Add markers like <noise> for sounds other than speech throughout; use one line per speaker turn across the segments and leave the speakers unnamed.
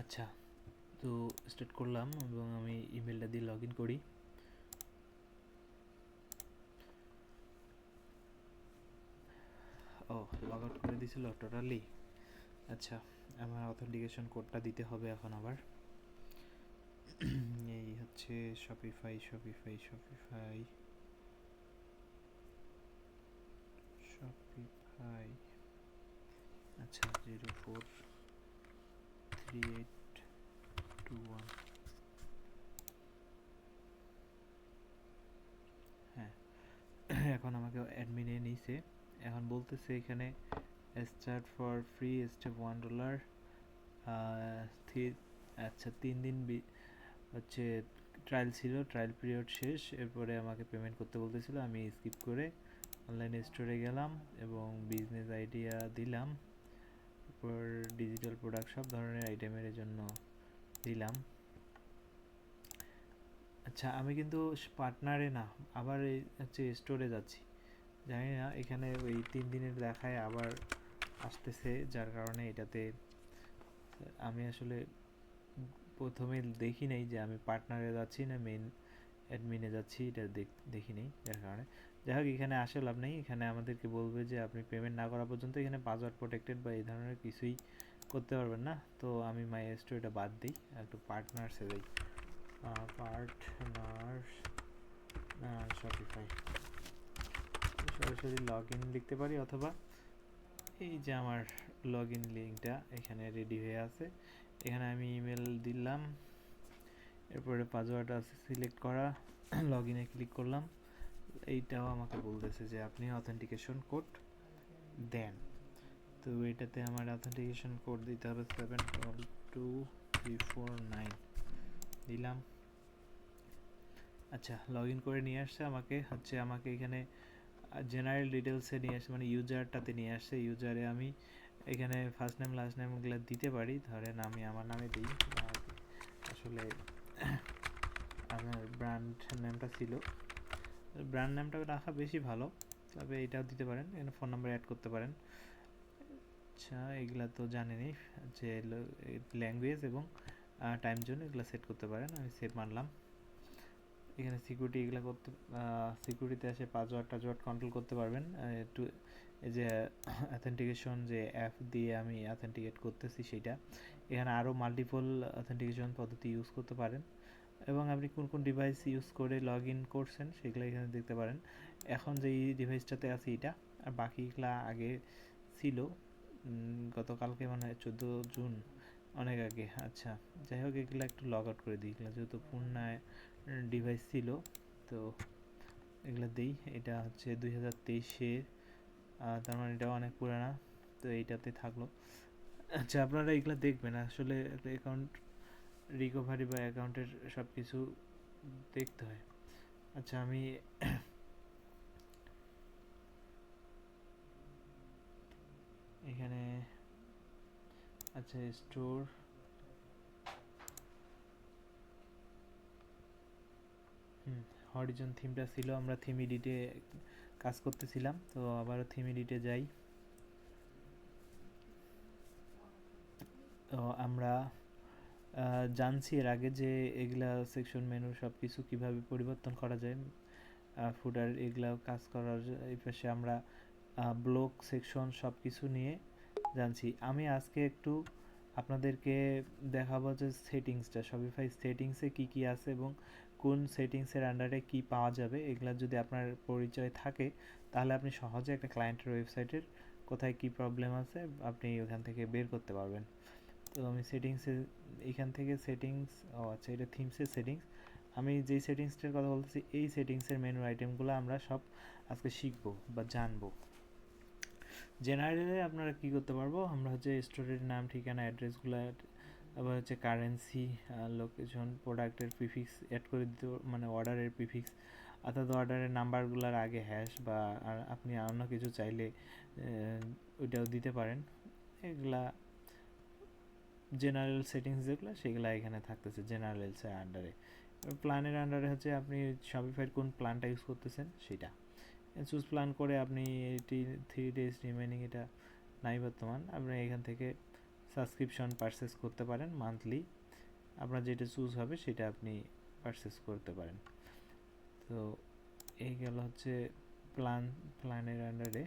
আচ্ছা তো স্টার্ট করলাম এবং আমি ইমেলটা দিয়ে লগ ইন করি। ও লগ আউট করে দিছিল টোটালি আচ্ছা আমার অথেন্টিকেশন কোডটা দিতে হবে এখন আবার। <clears throat> এই হচ্ছে শপিফাই শপিফাই শপিফাই শপিফাই আচ্ছা zero four eight two one হ্যাঁ <coughs> এখন আমাকে অ্যাডমিনে নিছে। এখন বলতেছে এখানে start for free step one dollar আচ্ছা তিন দিন হচ্ছে ট্রায়াল ছিল ট্রায়াল পিরিয়ড শেষ। এরপরে আমাকে পেমেন্ট করতে বলতেছিল, আমি স্কিপ করে অনলাইন স্টোরে গেলাম এবং বিজনেস আইডিয়া দিলাম। এরপর ডিজিটাল প্রোডাক্ট সব ধরনের আইটেমের জন্য দিলাম। আচ্ছা আমি কিন্তু পার্টনারে না, আবার এই হচ্ছে স্টোরে যাচ্ছি। জানি না, এখানে ওই তিন দিনের দেখায় আবার আসতেছে, যার কারণে এটাতে আমি আসলে প্রথমে দেখি নাই যে আমি পার্টনারে যাচ্ছি না মেন অ্যাডমিনে যাচ্ছি, এটা দেখি নেই যার কারণে। যাই হোক এখানে আসে লাভ নেই। এখানে আমাদেরকে বলবে যে, আপনি পেমেন্ট না করা পর্যন্ত এখানে পাসওয়ার্ড প্রোটেক্টেড বা এই ধরনের কিছুই করতে পারবেন না। তো আমি মাই স্টোরিটা বাদ দিই, একটু পার্টনার্সে যাই। পার্টনার্স শপিফাই সরাসরি লগ ইন লিখতে পারি অথবা এই যে আমার লগ ইন লিঙ্কটা এখানে রেডি হয়ে আছে। এখানে আমি ইমেল দিলাম। এরপরে পাসওয়ার্ড আছে সিলেক্ট করা। লগ ইনে ক্লিক করলাম। এইটাও আমাকে বলতেছে যে, আপনি অথেন্টিকেশন কোড দেন। তো এটাতে আমার অথেন্টিকেশন কোড দিতে হবে seven two three four nine দিলাম। আচ্ছা লগ ইন করে নিয়ে আসছে আমাকে। হচ্ছে আমাকে এখানে জেনারেল ডিটেলসে নিয়ে আসছে মানে ইউজারটাতে নিয়ে আসছে। ইউজারে আমি এখানে ফার্স্ট নেম লাস্ট নেমগুলো দিতে পারি। ধরেন আমি আমার নামে দিই। আসলে, <clears throat> আমার ব্র্যান্ড নেমটা ছিল। ব্র্যান্ড নামটা রাখা বেশি ভালো, তবে এটাও দিতে পারেন, এখানে ফোন নাম্বার অ্যাড করতে পারেন। আচ্ছা এগুলা তো জানেনই যে ল্যাঙ্গুয়েজ এবং টাইম জোন এগুলো সেট করতে পারেন, আমি সেভ মারলাম। এখানে সিকিউরিটি এগুলো করতে সিকিউরিটিতে এসে পাসওয়ার্ড টাসওয়ার্ড কন্ট্রোল করতে পারবেন। একটু, এই যে অথেন্টিকেশন যে অ্যাপ দিয়ে আমি অথেন্টিকেট করতেছি সেটা। এখানে আরও মাল্টিপল অথেন্টিকেশন পদ্ধতি ইউজ করতে পারেন। এবং আপনি কোন কোন ডিভাইস ইউজ করে লগ ইন করছেন, সেগুলো এখানে দেখতে পারেন। এখন যে এই ডিভাইসটাতে আছে এটা, আর বাকিগুলা আগে ছিল গতকালকে মানে চোদ্দ জুন, অনেক আগে। আচ্ছা যাই হোক, এগুলো একটু লগ আউট করে দিই। এগুলো যেহেতু পূর্ণায় ডিভাইস ছিল, তো এগুলো দিই। এটা হচ্ছে দুই হাজার তেইশের তার মানে এটা অনেক পুরানা, তো এইটাতে থাকল। আচ্ছা আপনারা এগুলো দেখবেন। আসলে অ্যাকাউন্ট রিকভারি বা অ্যাকাউন্টের সব কিছু দেখতে হয়। আচ্ছা আমি এখানে আচ্ছা স্টোর হুম হরিজন থিমটা ছিল, আমরা থিম এডিটে কাজ করতেছিলাম, তো আবারও থিম এডিটে যাই। তো আমরা জানছি এর আগে যে এগুলা সেকশন মেনু সব কিছু কীভাবে পরিবর্তন করা যায়। ফুডার এগুলা কাজ করার এই পাশে আমরা ব্লক সেকশন সব কিছু নিয়ে জানছি। আমি আজকে একটু আপনাদেরকে দেখাবো যে সেটিংসটা শপিফাই সেটিংসে কি কি আছে এবং কোন সেটিংসের আন্ডারে কি পাওয়া যাবে, এগুলা যদি আপনার পরিচয় থাকে, তাহলে আপনি সহজে একটা ক্লায়েন্টের ওয়েবসাইটের কোথায় কি প্রবলেম আছে, আপনি ওখান থেকে বের করতে পারবেন। তো আমি সেটিংসে এখান থেকে সেটিংস ও আচ্ছা এটা থিমসের সেটিংস আমি যেই সেটিংসটার কথা বলতেছি, এই সেটিংসের মেনু আইটেমগুলো আমরা সব আজকে শিখব বা জানব। জেনারেলে আপনারা কি করতে পারব? আমরা হচ্ছে স্টোরের নাম, ঠিকানা অ্যাড্রেসগুলো আবার হচ্ছে কারেন্সি লোকেশন প্রোডাক্টের প্রিফিক্স অ্যাড করে দিতে মানে অর্ডারের প্রিফিক্স অর্থাৎ অর্ডারের নাম্বারগুলোর আগে হ্যাশ বা আপনি অন্য কিছু চাইলে ওইটাও দিতে পারেন। এগুলা জেনারেল সেটিংস যেগুলো, সেগুলো এখানে থাকতেছে জেনারেলসের আন্ডারে প্ল্যানের আন্ডারে হচ্ছে আপনি শপিফাইয়ের কোন প্ল্যানটা ইউজ করতেছেন? সেটা। চুজ প্ল্যান করে আপনি এটি থ্রি ডেজ রিমেনিং এটা নাই বর্তমান। আপনি এখান থেকে সাবস্ক্রিপশন পারচেস করতে পারেন মান্থলি আপনার যেটা চুজ হবে সেটা আপনি পারচেস করতে পারেন। তো এই গেল হচ্ছে প্ল্যান প্ল্যানের আন্ডারে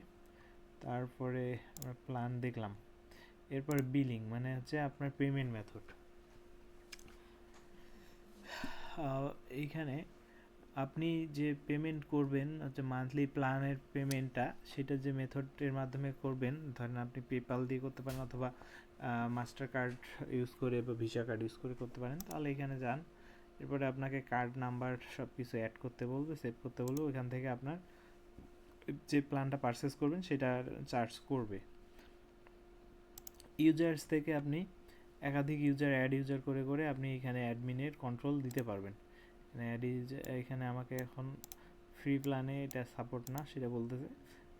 তারপরে আমরা প্ল্যান দেখলাম। এরপরে বিলিং মানে হচ্ছে আপনার পেমেন্ট মেথড এইখানে আপনি যে পেমেন্ট করবেন, হচ্ছে মান্থলি প্ল্যানের পেমেন্টটা সেটা যে মেথডের মাধ্যমে করবেন, ধরেন আপনি পেপাল দিয়ে করতে পারেন অথবা মাস্টার কার্ড ইউজ করে বা ভিসা কার্ড ইউজ করে করতে পারেন, তাহলে এখানে যান। এরপরে আপনাকে কার্ড নাম্বার সব কিছু অ্যাড করতে বলবে সেভ করতে বলবে, ওইখান থেকে আপনার যে প্ল্যানটা পারচেস করবেন সেটা চার্জ করবে। ইউজার্স থেকে আপনি একাধিক ইউজার অ্যাড ইউজার করে করে আপনি এখানে অ্যাডমিনের কন্ট্রোল দিতে পারবেন। অ্যাড এখানে আমাকে এখন ফ্রি প্ল্যানে এটা সাপোর্ট না, সেটা বলতেছে।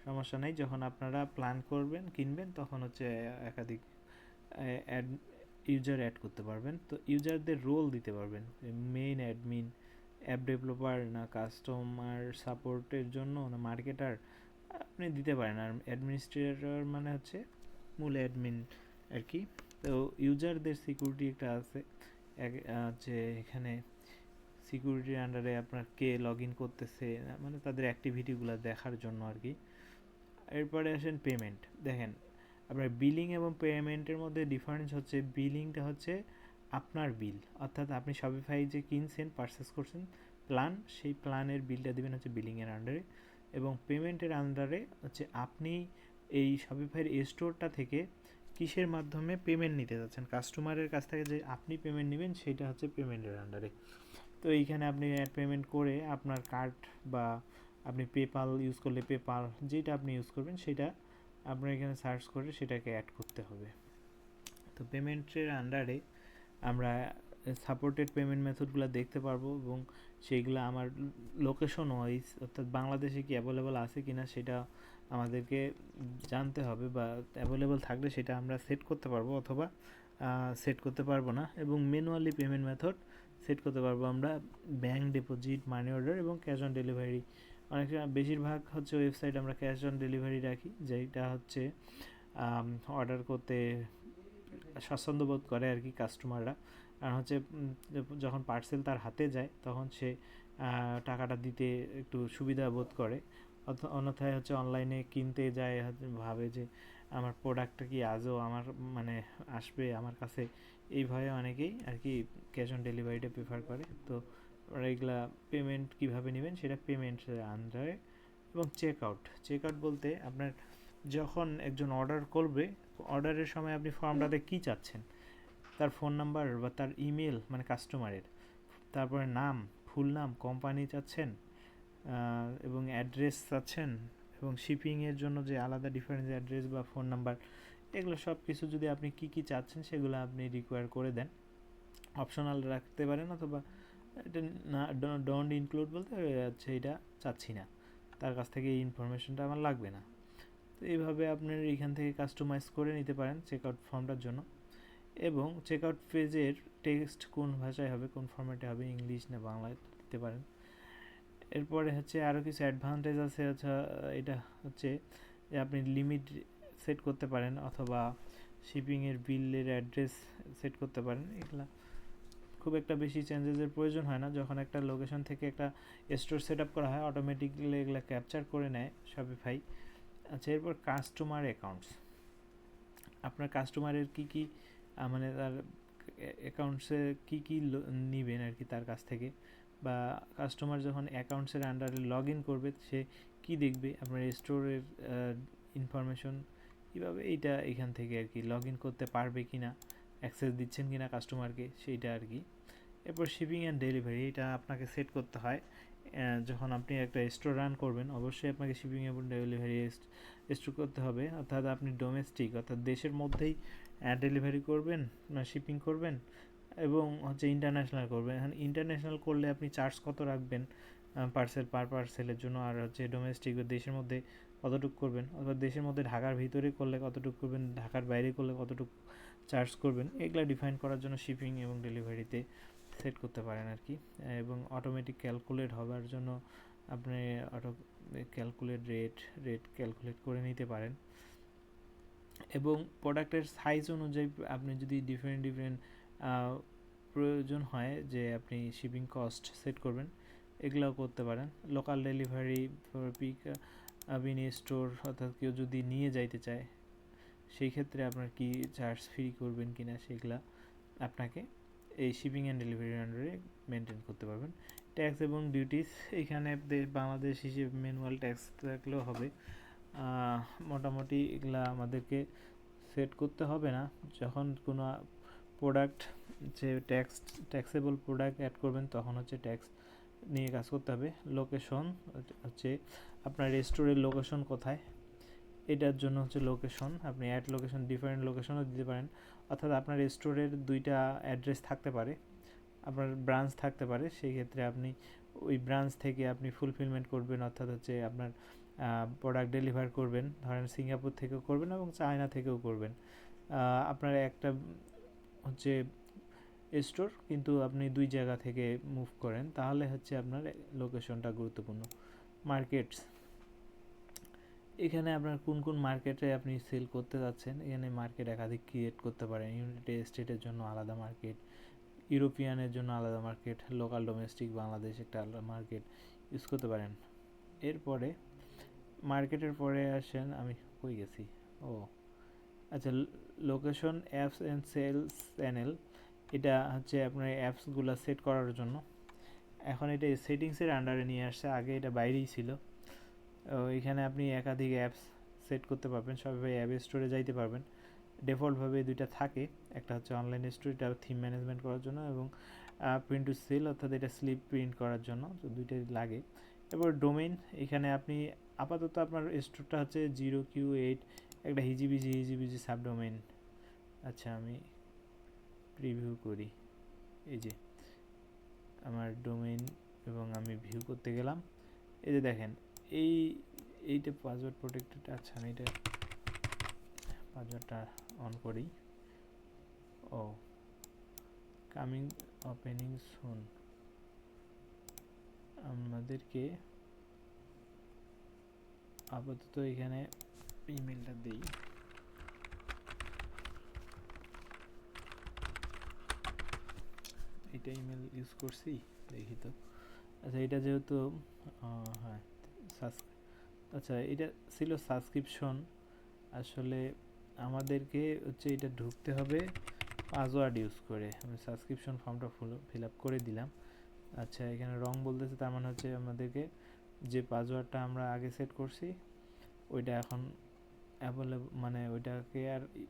সমস্যা নেই, যখন আপনারা প্ল্যান করবেন, কিনবেন, তখন হচ্ছে একাধিক অ্যাড ইউজার অ্যাড করতে পারবেন। তো ইউজারদের রোল দিতে পারবেন মেইন অ্যাডমিন অ্যাপ ডেভেলপার না কাস্টমার সাপোর্টের জন্য না মার্কেটার আপনি দিতে পারেন। আর অ্যাডমিনিস্ট্রেটর মানে হচ্ছে মূল অ্যাডমিন আর কি। তো ইউজারদের সিকিউরিটি একটা আছে। যে এখানে সিকিউরিটির আন্ডারে আপনার কে লগ ইন করতেছে মানে তাদের অ্যাক্টিভিটিগুলো দেখার জন্য আর কি। এরপরে আসেন পেমেন্ট দেখেন, আপনার বিলিং এবং পেমেন্টের মধ্যে ডিফারেন্স হচ্ছে বিলিংটা হচ্ছে আপনার বিল অর্থাৎ আপনি শপিফাই যে কিনছেন পারচেস করছেন প্ল্যান সেই প্ল্যানের বিলটা দেবেন হচ্ছে বিলিংয়ের আন্ডারে এবং পেমেন্টের আন্ডারে হচ্ছে আপনি এই শপিফাইয়ের স্টোরটা থেকে কিসের মাধ্যমে পেমেন্ট নিতে যাচ্ছেন? কাস্টমারের কাছ থেকে যে আপনি পেমেন্ট নেবেন, সেটা হচ্ছে পেমেন্টের আন্ডারে তো এইখানে আপনি অ্যাড পেমেন্ট করে আপনার কার্ড বা আপনি পেপাল ইউজ করলে পেপাল যেটা আপনি ইউজ করবেন, সেটা আপনার এখানে সার্চ করে সেটাকে অ্যাড করতে হবে। তো পেমেন্টের আন্ডারে আমরা সাপোর্টেড পেমেন্ট মেথডগুলো দেখতে পারব এবং সেইগুলো আমার লোকেশন ওয়াইজ অর্থাৎ বাংলাদেশে কি অ্যাভেলেবল আছে কি না সেটা আমাদেরকে জানতে হবে বা অ্যাভেলেবল থাকলে সেটা আমরা সেট করতে পারব অথবা সেট করতে পারব না এবং ম্যানুয়ালি পেমেন্ট মেথড সেট করতে পারব আমরা ব্যাঙ্ক ডিপোজিট মানি অর্ডার এবং ক্যাশ অন ডেলিভারি অনেক বেশিরভাগ হচ্ছে ওয়েবসাইট আমরা ক্যাশ অন ডেলিভারি রাখি যেটা হচ্ছে অর্ডার করতে স্বাচ্ছন্দ্য বোধ করে আর কি কাস্টমাররা কারণ হচ্ছে যখন পার্সেল তার হাতে যায়, তখন সে টাকাটা দিতে একটু সুবিধা বোধ করে। অন্যথায় হচ্ছে অনলাইনে কিনতে যায় ভাবে যে আমার প্রোডাক্টটা কি আজও আমার মানে আসবে আমার কাছে, এই ভয়ে অনেকেই আর কি ক্যাশ অন ডেলিভারিটা প্রেফার করে। তো এগুলা পেমেন্ট কীভাবে নেবেন সেটা পেমেন্টের আন্ডারে এবং চেক আউট চেক আউট বলতে আপনার যখন একজন অর্ডার করবে অর্ডারের সময় আপনি ফর্মটাতে কী চাচ্ছেন? তার ফোন নাম্বার বা তার ইমেল মানে কাস্টমারের তারপরে নাম ফুল নাম কোম্পানি চাচ্ছেন এবং অ্যাড্রেস চাচ্ছেন এবং শিপিংয়ের জন্য যে আলাদা ডিফারেন্স অ্যাড্রেস বা ফোন নাম্বার এগুলো সব কিছু যদি আপনি কী কী চাচ্ছেন সেগুলো আপনি রিকোয়ার করে দেন। অপশনাল রাখতে পারেন অথবা এটা না ডোন্ট ইনক্লুড বলতে হচ্ছে এটা চাচ্ছি না। তার কাছ থেকে এই ইনফরমেশনটা আমার লাগবে না। তো এইভাবে আপনার এখান থেকে কাস্টমাইজ করে নিতে পারেন চেক আউট ফর্মটার জন্য। এবং চেক আউট পেজের টেক্সট কোন ভাষায় হবে, কোন ফর্ম্যাটে হবে, ইংলিশ না বাংলায় দিতে পারেন। এরপরে হচ্ছে আরও কিছু অ্যাডভান্টেজ আছে হচ্ছে এটা হচ্ছে যে আপনি লিমিট সেট করতে পারেন অথবা শিপিংয়ের বিলের অ্যাড্রেস সেট করতে পারেন। এগুলা খুব একটা বেশি চেঞ্জেসের প্রয়োজন হয় না। যখন একটা লোকেশন থেকে একটা স্টোর সেট আপ করা হয় অটোমেটিকলি এগুলো ক্যাপচার করে নেয় শপিফাই আচ্ছা এরপর কাস্টমার অ্যাকাউন্টস আপনার কাস্টমারের কী কী মানে তার অ্যাকাউন্টসে কী কী নেবেন আর কি তার কাছ থেকে? বা কাস্টমার যখন অ্যাকাউন্টসের আন্ডারে লগ ইন করবে, সে কী দেখবে? আপনার স্টোরের ইনফরমেশন কীভাবে এইটা এখান থেকে আর কি লগ ইন করতে পারবে কি না অ্যাক্সেস দিচ্ছেন কি না কাস্টমারকে সেইটা আর কি। এরপর শিপিং অ্যান্ড ডেলিভারি এটা আপনাকে সেট করতে হয়। যখন আপনি একটা স্টোর রান করবেন, অবশ্যই আপনাকে শিপিং এবং ডেলিভারি স্টোর করতে হবে। অর্থাৎ আপনি ডোমেস্টিক অর্থাৎ দেশের মধ্যেই ডেলিভারি করবেন না শিপিং করবেন এবং হচ্ছে ইন্টারন্যাশনাল করবেন। এখন ইন্টারন্যাশনাল করলে আপনি চার্জ কত রাখবেন পার্সেল পার পার্সেলের জন্য? আর হচ্ছে ডোমেস্টিক দেশের মধ্যে কতটুকু করবেন? অথবা দেশের মধ্যে ঢাকার ভিতরে করলে কতটুকু করবেন? ঢাকার বাইরে করলে কতটুকু চার্জ করবেন? এগুলা ডিফাইন করার জন্য শিপিং এবং ডেলিভারিতে সেট করতে পারেন আর কি। এবং অটোমেটিক ক্যালকুলেট হওয়ার জন্য আপনি auto calculate rate rate calculate করে নিতে পারেন। এবং প্রোডাক্টের সাইজ অনুযায়ী আপনি যদি ডিফারেন্ট ডিফারেন্ট প্রয়োজন হয় যে আপনি শিপিং কস্ট সেট করবেন। এগুলোও করতে পারেন। Local delivery pick up in store অর্থাৎ কেউ যদি নিয়ে যাইতে চায়, সেই ক্ষেত্রে আপনার কি চার্জ ফ্রি করবেন কিনা সেগুলা আপনাকে এই শিপিং অ্যান্ড ডেলিভারির আন্ডারে মেনটেন করতে পারবেন। ট্যাক্স এবং ডিউটিস এখানে বাংলাদেশ হিসেবে ম্যানুয়াল ট্যাক্স থাকলেও হবে। মোটামুটি এগুলা আমাদেরকে সেট করতে হবে না। যখন কোনো প্রোডাক্ট যে ট্যাক্স ট্যাক্সেবল প্রোডাক্ট অ্যাড করবেন, তখন হচ্ছে ট্যাক্স নিয়ে কাজ করতে হবে। লোকেশন হচ্ছে আপনার রেস্টোরের লোকেশন কোথায়? এটার জন্য হচ্ছে লোকেশন আপনি অ্যাড লোকেশন ডিফারেন্ট লোকেশনও দিতে পারেন। অর্থাৎ আপনার স্টোরের দুইটা অ্যাড্রেস থাকতে পারে, আপনার ব্রাঞ্চ থাকতে পারে। সেই ক্ষেত্রে আপনি ওই ব্রাঞ্চ থেকে আপনি ফুলফিলমেন্ট করবেন, অর্থাৎ হচ্ছে আপনার প্রোডাক্ট ডেলিভার করবেন। ধরেন সিঙ্গাপুর থেকেও করবেন এবং চায়না থেকেও করবেন। আপনার একটা হচ্ছে স্টোর, কিন্তু আপনি দুই জায়গা থেকে মুভ করেন, তাহলে হচ্ছে আপনার লোকেশনটা গুরুত্বপূর্ণ। মার্কেটস এখানে আপনার কোন কোন মার্কেটে আপনি সেল করতে যাচ্ছেন? এখানে মার্কেট একাধিক ক্রিয়েট করতে পারেন। ইউনাইটেড স্টেটের জন্য আলাদা মার্কেট ইউরোপিয়ানের জন্য আলাদা মার্কেট লোকাল ডোমেস্টিক বাংলাদেশ একটা আলাদা মার্কেট ইউজ করতে পারেন। এরপরে মার্কেটের পরে আসেন, আমি কই গেছি? ও আচ্ছা location apps and sales channel এটা হচ্ছে আপনার অ্যাপসগুলো সেট করার জন্য। এখন এটা সেটিংসের আন্ডারে নিয়ে আসছে, আগে এটা বাইরেই ছিল। এখানে আপনি একাধিক অ্যাপস সেট করতে পারবেন, সবাই অ্যাপ স্টোরে যাইতে পারবেন। ডিফল্টভাবে দুইটা থাকে, একটা হচ্ছে অনলাইন স্টোর এটা থিম ম্যানেজমেন্ট করার জন্য এবং প্রিন্ট টু সেল অর্থাৎ এটা স্লিপ প্রিন্ট করার জন্য, তো দুইটাই লাগে। এবার ডোমেইন এখানে আপনি আপাতত আপনার স্টোরটা হচ্ছে জিরো কিউ এইট একটা হিজিবিজি হিজিবিজি সাবডোমেইন। আচ্ছা আমি প্রিভিউ করি। এই যে, আমার ডোমেইন এবং আমি ভিউ করতে গেলাম। এই যে দেখেন, এই, এইটা পাসওয়ার্ড প্রোটেক্টেড আচ্ছা আমি এটা পাসওয়ার্ডটা অন করি। ও, কামিং, ওপেনিং সুন। আমাদেরকে আপাতত এখানে ইমেলটা দিই এটা ইমেল ইউজ করছি, দেখি তো। আচ্ছা এটা যেহেতু হ্যাঁ আচ্ছা এটা ছিল সাবস্ক্রিপশন আসলে আমাদেরকে হচ্ছে এটা ঢুকতে হবে পাসওয়ার্ড ইউজ করে। আমি সাবস্ক্রিপশন ফর্মটা ফুল ফিল আপ করে দিলাম। আচ্ছা এখানে রং বলতেছে, তার মানে হচ্ছে আমাদেরকে যে পাসওয়ার্ডটা আমরা আগে সেট করছি, ওইটা এখন অ্যাভেলেবল মানে ওইটাকে আর ই-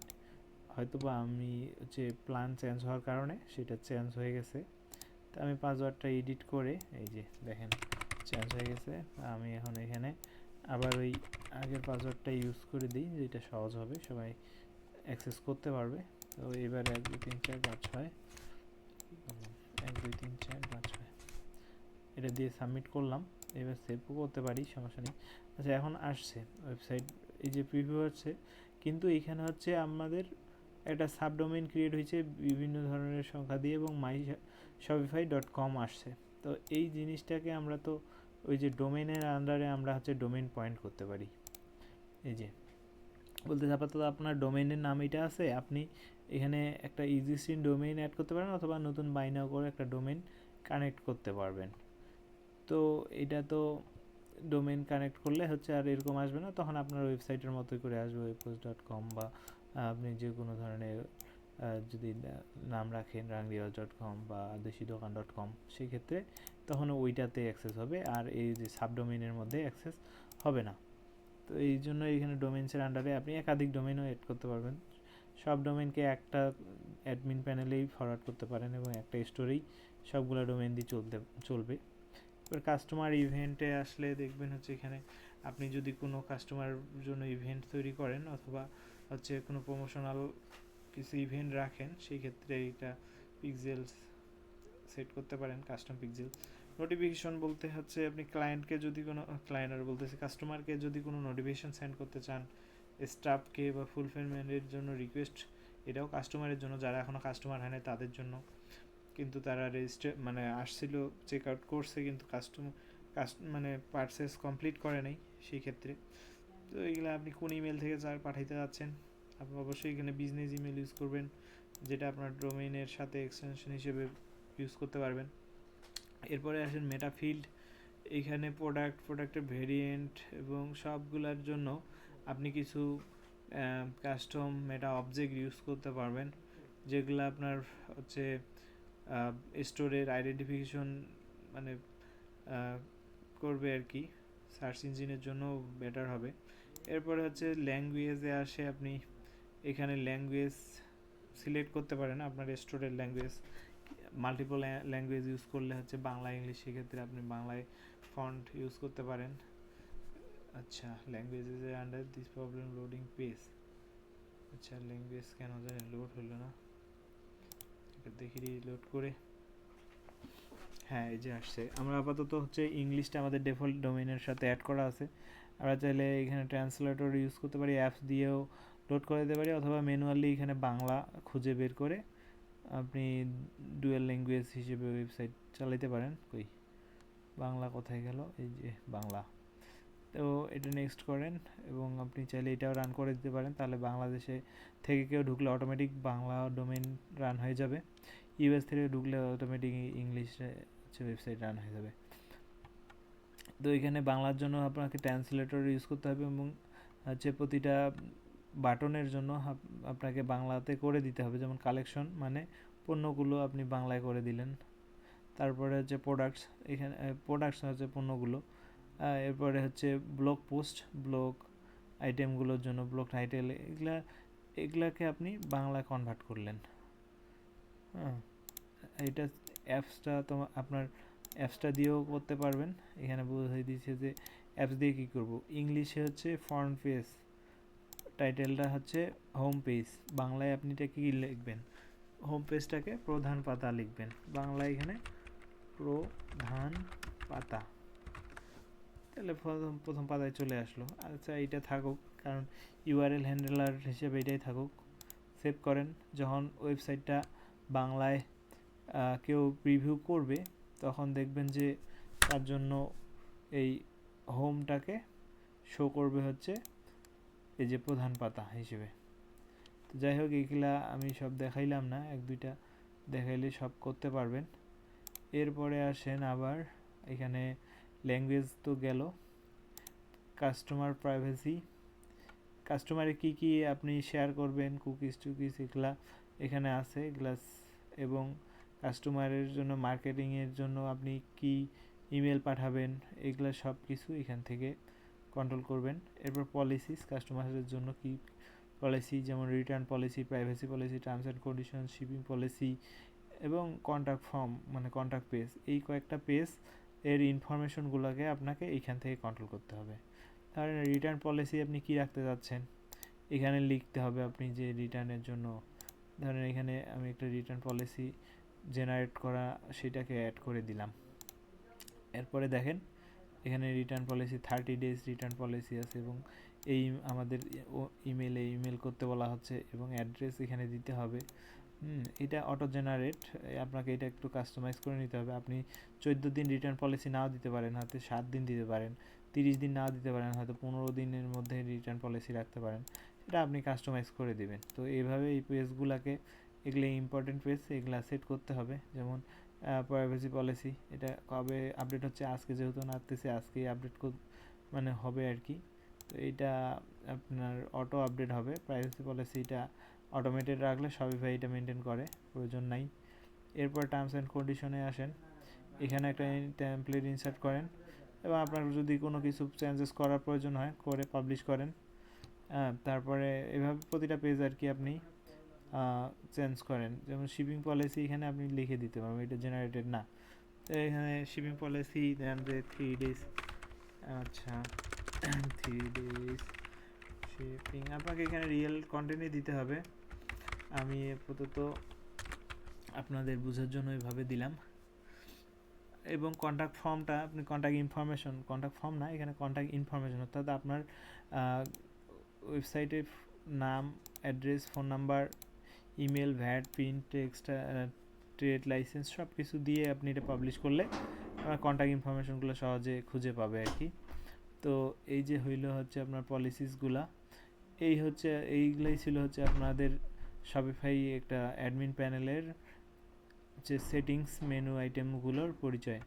হয়তোবা আমি হচ্ছে প্ল্যান চেঞ্জ হওয়ার কারণে সেটা চেঞ্জ হয়ে গেছে। তো আমি পাসওয়ার্ডটা এডিট করে, এই যে দেখেন চেঞ্জ হয়ে গেছে। আমি এখন এখানে আবার ওই আগের পাসওয়ার্ডটা ইউজ করে দিই, যেটা সহজ হবে, সবাই অ্যাক্সেস করতে পারবে। তো এবার এক, দুই, তিন, চার, পাঁচ, ছয়, এক, দুই, তিন, চার, পাঁচ, ছয়, এটা দিয়ে সাবমিট করলাম। এবার সেভও করতে পারি, সমস্যা নেই। আচ্ছা এখন আসছে ওয়েবসাইট এই যে প্রিভিউ হচ্ছে কিন্তু এখানে হচ্ছে আমাদের একটা সাবডোমেইন ক্রিয়েট হয়েছে বিভিন্ন ধরনের সংখ্যা দিয়ে এবং মাই শপিফাই ডট কম আসছে। তো এই জিনিসটাকে আমরা তো ওই যে ডোমেনের আন্ডারে আমরা হচ্ছে ডোমেন পয়েন্ট করতে পারি। এই যে বলতে আপাতত আপনার ডোমেনের নাম এটা আছে, আপনি এখানে একটা ইজিস্টিং ডোমেইন অ্যাড করতে পারেন অথবা নতুন বাইনাও করে একটা ডোমেন কানেক্ট করতে পারবেন। তো এটা তো ডোমেইন কানেক্ট করলে হচ্ছে আর এরকম আসবে না, তখন আপনার ওয়েবসাইটের মতোই করে আসবে ওয়েবপোস্ট ডট কম বা আপনি যে কোনো ধরনের যদি নাম রাখেন রাংরিওয়াজ ডট কম বা দেশি দোকান ডট কম সেক্ষেত্রে তখন ওইটাতে অ্যাক্সেস হবে, আর এই যে সাবডোমেইনের মধ্যে অ্যাক্সেস হবে না। তো এই জন্য এখানে ডোমেইনসের আন্ডারে আপনি একাধিক ডোমেনও অ্যাড করতে পারবেন। সব ডোমেনকে একটা অ্যাডমিন প্যানেলেই ফরওয়ার্ড করতে পারেন এবং একটা স্টোরেই সবগুলো ডোমেন দিয়ে চলতে, চলবে। এবার কাস্টমার ইভেন্টে আসলে দেখবেন হচ্ছে এখানে আপনি যদি কোনো কাস্টমার জন্য ইভেন্ট তৈরি করেন অথবা হচ্ছে কোনো প্রমোশনাল কিছু ইভেন্ট রাখেন, সেই ক্ষেত্রে এটা পিক্সেলস সেট করতে পারেন কাস্টম পিক্সেল নোটিফিকেশন বলতে হচ্ছে আপনি ক্লায়েন্টকে যদি কোনো ক্লায়েন্ট আর বলতেছে কাস্টমারকে যদি কোনো নোটিফিকেশন সেন্ড করতে চান স্টাফকে বা ফুলফিলমেন্টের জন্য রিকোয়েস্ট এটাও কাস্টমারের জন্য, যারা এখনও কাস্টমার হয় না তাদের জন্য। কিন্তু তারা রেজিস্টার মানে আসছিল চেক আউট করছে কিন্তু কাস্টমার কাস্ট মানে পার্সেস কমপ্লিট করে নাই সেই ক্ষেত্রে। তো এগুলো আপনি কোন ইমেল থেকে যার পাঠাইতে যাচ্ছেন? আপনি অবশ্যই এখানে বিজনেস ইমেল ইউজ করবেন, যেটা আপনার ডোমেইনের সাথে এক্সটেনশন হিসেবে ইউজ করতে পারবেন। এরপরে আসেন মেটা ফিল্ড এখানে প্রোডাক্ট প্রোডাক্টের ভেরিয়েন্ট এবং সবগুলোর জন্য আপনি কিছু কাস্টম মেটা অবজেক্ট ইউজ করতে পারবেন, যেগুলো আপনার হচ্ছে স্টোরের আইডেন্টিফিকেশন মানে করবে আর কি। সার্চ ইঞ্জিনের জন্য বেটার হবে। এরপরে হচ্ছে ল্যাঙ্গুয়েজে আসে আপনি এখানে ল্যাঙ্গুয়েজ সিলেক্ট করতে পারেন আপনার স্টোরের ল্যাঙ্গুয়েজ মাল্টিপল ল্যাঙ্গুয়েজ ইউজ করলে হচ্ছে বাংলা ইংলিশ সেক্ষেত্রে আপনি বাংলায় ফন্ট ইউজ করতে পারেন। আচ্ছা languages under this problem loading page আচ্ছা ল্যাঙ্গুয়েজ কেন জানি লোড হলো না। দেখি লোড করে। হ্যাঁ এই যে আসছে। আমরা আপাতত হচ্ছে ইংলিশটা আমাদের ডিফল্ট ডোমেইনের সাথে অ্যাড করা আছে। আমরা চাইলে এখানে ট্রান্সলেটর ইউজ করতে পারি অ্যাপস দিয়েও লোড করে দিতে পারি, অথবা ম্যানুয়ালি এখানে বাংলা খুঁজে বের করে আপনি ডুয়েল ল্যাঙ্গুয়েজ হিসেবে ওয়েবসাইট চালাতে পারেন। কই? বাংলা কোথায় গেল? এই যে বাংলা। তো এটা নেক্সট করেন এবং আপনি চাইলে এটাও রান করে দিতে পারেন। তাহলে বাংলাদেশে থেকে কেউ ঢুকলে অটোমেটিক বাংলা ডোমেন রান হয়ে যাবে। ইউএস থেকে ঢুকলে অটোমেটিক ইংলিশ হচ্ছে ওয়েবসাইট রান হয়ে যাবে। তো এখানে বাংলার জন্য আপনাকে ট্রান্সলেটর ইউজ করতে হবে এবং হচ্ছে প্রতিটা বাটনের জন্য আপনাকে বাংলাতে করে দিতে হবে। যেমন কালেকশন মানে পণ্যগুলো আপনি বাংলায় করে দিলেন। তারপরে হচ্ছে প্রোডাক্টস এখানে প্রোডাক্টস হচ্ছে পণ্যগুলো। এরপরে হচ্ছে ব্লগ পোস্ট ব্লগ আইটেমগুলোর জন্য ব্লগ টাইটেল এগুলা, এগুলাকে আপনি বাংলায় কনভার্ট করলেন। হ্যাঁ এটা অ্যাপসটা তো আপনার অ্যাপসটা দিয়েও করতে পারবেন। এখানে বোঝাই দিয়েছে যে অ্যাপস দিয়ে কী করব? ইংলিশে হচ্ছে ফ্রন্ট পেজ টাইটেলটা হচ্ছে হোম পেজ বাংলায় আপনি এটা কী লিখবেন? হোম পেজটাকে প্রধান পাতা লিখবেন। বাংলায় এখানে প্রধান পাতা। তাহলে প্রথম প্রথম পাতায় চলে আসলো। আচ্ছা এইটা থাকুক, কারণ ইউআরএল হ্যান্ডেলার হিসেবে এটাই থাকুক। সেভ করেন, যখন ওয়েবসাইটটা বাংলায় কেউ রিভিউ করবে, তখন দেখবেন যে তার জন্য এই হোমটাকে শো করবে হচ্ছে এই যে প্রধান পাতা হিসেবে। তো যাই হোক, এগুলা আমি সব দেখাইলাম না, এক, দুইটা দেখাইলে সব করতে পারবেন। এরপরে আসেন আবার এখানে ল্যাঙ্গুয়েজ তো গেল। কাস্টমার প্রাইভেসি কাস্টমারে কি কি আপনি শেয়ার করবেন কুকিজ টুকিজ এগুলা এখানে আছে গ্লাস এবং কাস্টমারের জন্য মার্কেটিংয়ের জন্য আপনি কি ইমেল পাঠাবেন, এগুলা সব কিছু এখান থেকে কন্ট্রোল করবেন। এরপর পলিসিস কাস্টমারের জন্য কি পলিসি যেমন return policy privacy policy terms and condition shipping policy এবং কন্ট্যাক্ট ফর্ম মানে কন্ট্যাক্ট পেজ এই কয়েকটা পেজ এর ইনফরমেশনগুলোকে আপনাকে এইখান থেকে কন্ট্রোল করতে হবে। ধরেন রিটার্ন পলিসি আপনি কি রাখতে চাচ্ছেন এখানে লিখতে হবে আপনি যে রিটার্নের জন্য, ধরেন এখানে আমি একটা রিটার্ন পলিসি জেনারেট করা সেটাকে অ্যাড করে দিলাম। এরপরে দেখেন, এখানে return policy thirty days return policy আছে এবং এই আমাদের ইমেলে ইমেল করতে বলা হচ্ছে এবং অ্যাড্রেস এখানে দিতে হবে। এটা অটো জেনারেট আপনাকে এটা একটু কাস্টমাইজ করে নিতে হবে। আপনি চোদ্দ দিন রিটার্ন পলিসি নাও দিতে পারেন, হয়তো সাত দিন দিতে পারেন, তিরিশ দিন নাও দিতে পারেন, হয়তো পনেরো দিনের মধ্যে রিটার্ন পলিসি রাখতে পারেন, সেটা আপনি কাস্টমাইজ করে দেবেন। তো এইভাবে এই পেজগুলোকে এগুলো ইম্পর্টেন্ট পেজ এগুলো সেট করতে হবে। যেমন প্রাইভেসি পলিসি এটা কবে আপডেট হচ্ছে, আজকে যেহেতু নাড়তেছে, আজকেই আপডেট মানে হবে আর কি। তো এইটা আপনার অটো আপডেট হবে প্রাইভেসি পলিসিটা অটোমেটেড রাখলে শপিফাই এটা মেনটেন করে, প্রয়োজন নাই। এরপর টার্মস অ্যান্ড কন্ডিশনে আসেন। এখানে একটা টেমপ্লেট ইনসার্ট করেন এবং আপনার যদি কোনো কিছু চেঞ্জেস করার প্রয়োজন হয় করে পাবলিশ করেন। হ্যাঁ, তারপরে এভাবে প্রতিটা পেজ আর কি আপনি চেঞ্জ করেন। যেমন শিপিং পলিসি এখানে আপনি লিখে দিতে পারবেন এটা জেনারেটেড না। তো এখানে শিপিং পলিসি দেন যে থ্রি ডেজ আচ্ছা থ্রি ডেজ শিপিং আপনাকে এখানে রিয়েল কন্টেন্টই দিতে হবে। আমি আপাতত আপনাদের বোঝার জন্য এভাবে দিলাম। এবং কন্ট্যাক্ট ফর্মটা আপনি কন্ট্যাক্ট ইনফরমেশন কন্ট্যাক্ট ফর্ম না, এখানে কন্ট্যাক্ট ইনফরমেশন অর্থাৎ আপনার ওয়েবসাইটের নাম address phone number email VAT print text trade license সব কিছু দিয়ে আপনি এটা পাবলিশ করলে আপনার কন্ট্যাক্ট ইনফরমেশনগুলো সহজে খুঁজে পাবে আর কি। তো এই যে হইল হচ্ছে আপনার পলিসিসগুলা এই হচ্ছে, এইগুলোই ছিল হচ্ছে আপনাদের শপিফাই একটা অ্যাডমিন প্যানেলের যে সেটিংস মেনু আইটেমগুলোর পরিচয়।